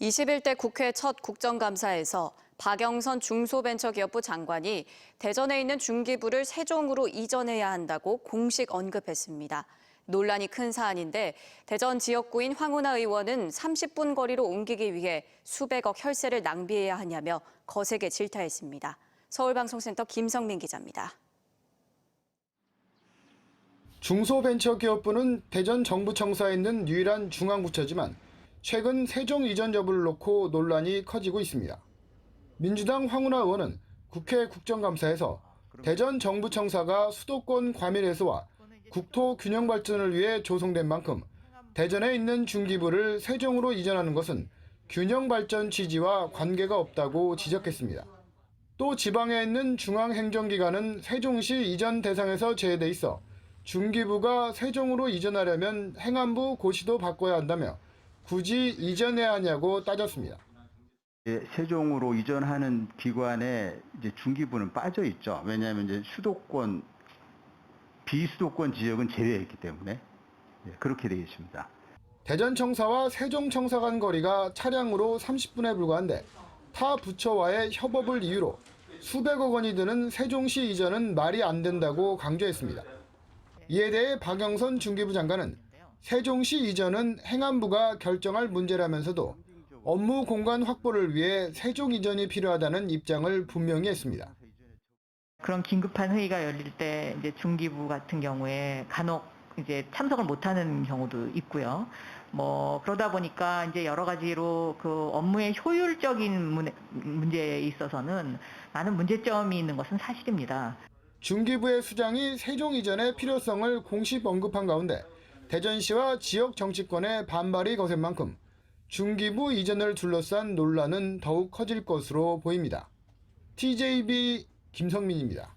21대 국회 첫 국정감사에서 박영선 중소벤처기업부 장관이 대전에 있는 중기부를 세종으로 이전해야 한다고 공식 언급했습니다. 논란이 큰 사안인데 대전 지역구인 황운하 의원은 30분 거리로 옮기기 위해 수백억 혈세를 낭비해야 하냐며 거세게 질타했습니다. 서울방송센터 김성민 기자입니다. 중소벤처기업부는 대전 정부청사에 있는 유일한 중앙부처지만 최근 세종 이전 여부를 놓고 논란이 커지고 있습니다. 민주당 황운하 의원은 국회 국정감사에서 대전 정부청사가 수도권 과밀 해소와 국토 균형 발전을 위해 조성된 만큼 대전에 있는 중기부를 세종으로 이전하는 것은 균형 발전 취지와 관계가 없다고 지적했습니다. 또 지방에 있는 중앙행정기관은 세종시 이전 대상에서 제외돼 있어 중기부가 세종으로 이전하려면 행안부 고시도 바꿔야 한다며 굳이 이전해야 하냐고 따졌습니다. 예, 세종으로 이전하는 기관에 이제 중기부는 빠져 있죠. 왜냐하면 이제 수도권 비수도권 지역은 제외했기 때문에 예, 그렇게 되어 있습니다. 대전청사와 세종청사 간 거리가 차량으로 30분에 불과한데 타 부처와의 협업을 이유로 수백억 원이 드는 세종시 이전은 말이 안 된다고 강조했습니다. 이에 대해 박영선 중기부 장관은 세종시 이전은 행안부가 결정할 문제라면서도 업무 공간 확보를 위해 세종 이전이 필요하다는 입장을 분명히 했습니다. 그런 긴급한 회의가 열릴 때 이제 중기부 같은 경우에 간혹 이제 참석을 못하는 경우도 있고요. 뭐 그러다 보니까 이제 여러 가지로 그 업무의 효율적인 문- 문제에 있어서는 많은 문제점이 있는 것은 사실입니다. 중기부의 수장이 세종 이전의 필요성을 공식 언급한 가운데 대전시와 지역 정치권의 반발이 거센 만큼 중기부 이전을 둘러싼 논란은 더욱 커질 것으로 보입니다. TJB 김성민입니다.